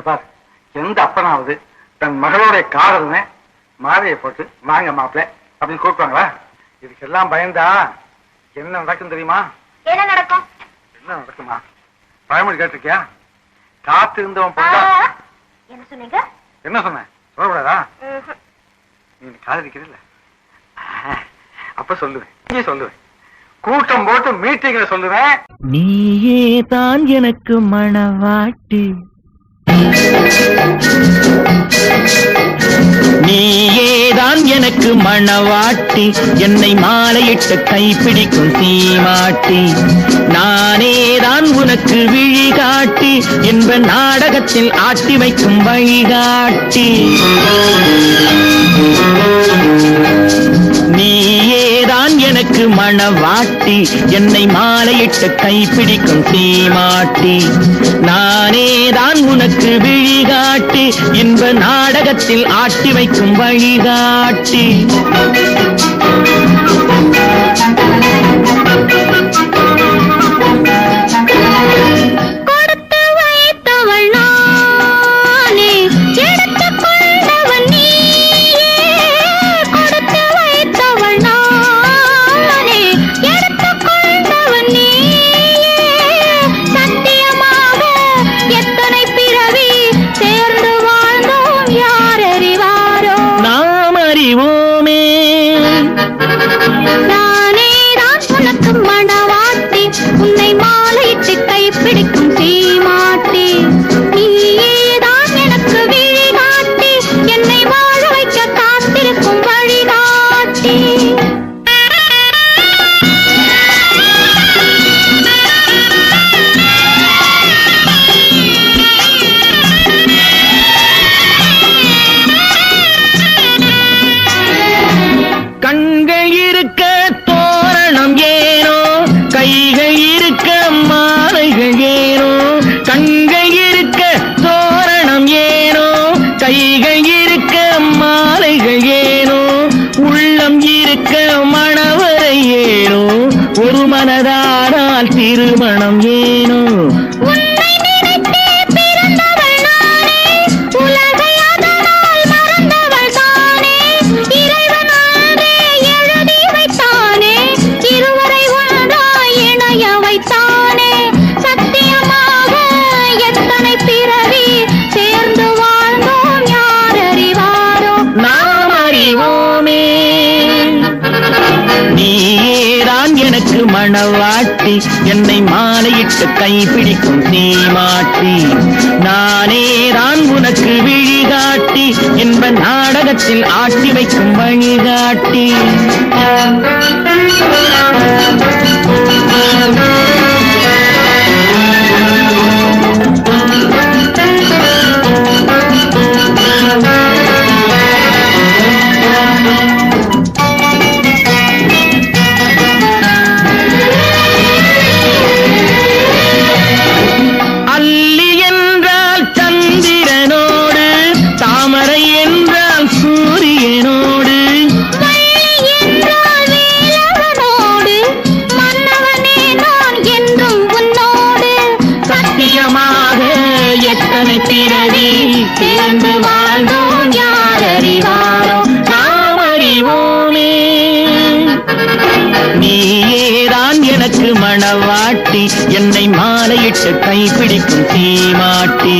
பாரு எந்த அப்பனாவது தன் மகளுடைய காதலனை மாலையை போட்டு வாங்க மாப்பிள்ள அப்படின்னு கூப்பிடுவாங்களா? இதுக்கெல்லாம் பயந்தா என்ன நடக்கும் தெரியுமா? என்ன நடக்கும்? என்ன நடக்குமா? பழமொழி கேட்டிருக்கியா? காத்து இருந்தவன் பொண்ணா? என்ன சொன்னீங்க? என்ன சொன்னேன்? சொல்லக்கூடாதா. நீ காதலிக்கிறீல்ல? அப்ப சொல்லுவேன். நீ சொல்லுவேன். கூட்டம் போட்டு மீட்டிங்ல சொல்லுவேன். நீயே தான் எனக்கு மணவாட்டி. நீயேதான் எனக்கு மணவாட்டி என்னை மாலையிட்டு கைப்பிடிக்கும் தீமாட்டி. நானேதான் உனக்கு விழிகாட்டி என்ப நாடகத்தில் ஆட்டி வைக்கும் வழிகாட்டி. நீயேதான் எனக்கு மணவாட்டி என்னை மாலையிட்டு கைப்பிடிக்கும் தீமாட்டி. நானேதான் உனக்கு விழிகாட்டி இன்ப நாடகத்தில் ஆட்டி வைக்கும் வழிகாட்டி. நாம் ஆனதானால் திருமணம் ஏனோ நீதான் மணவாட்டி என்னை மாலையிட்டு கைப்பிடிக்கும் தீமாட்டி நானேதான் உனக்கு விழிகாட்டி என்ப நாடகத்தில் ஆட்டி வைக்கும் வழிகாட்டி. சேர்ந்து வாழ்ந்தோம். யார் அறிவாரோ நாம் அறிவோமே. நீயேதான் எனக்கு மணவாட்டி என்னை மாலையிட்டு கைப்பிடிக்கும் தீமாட்டி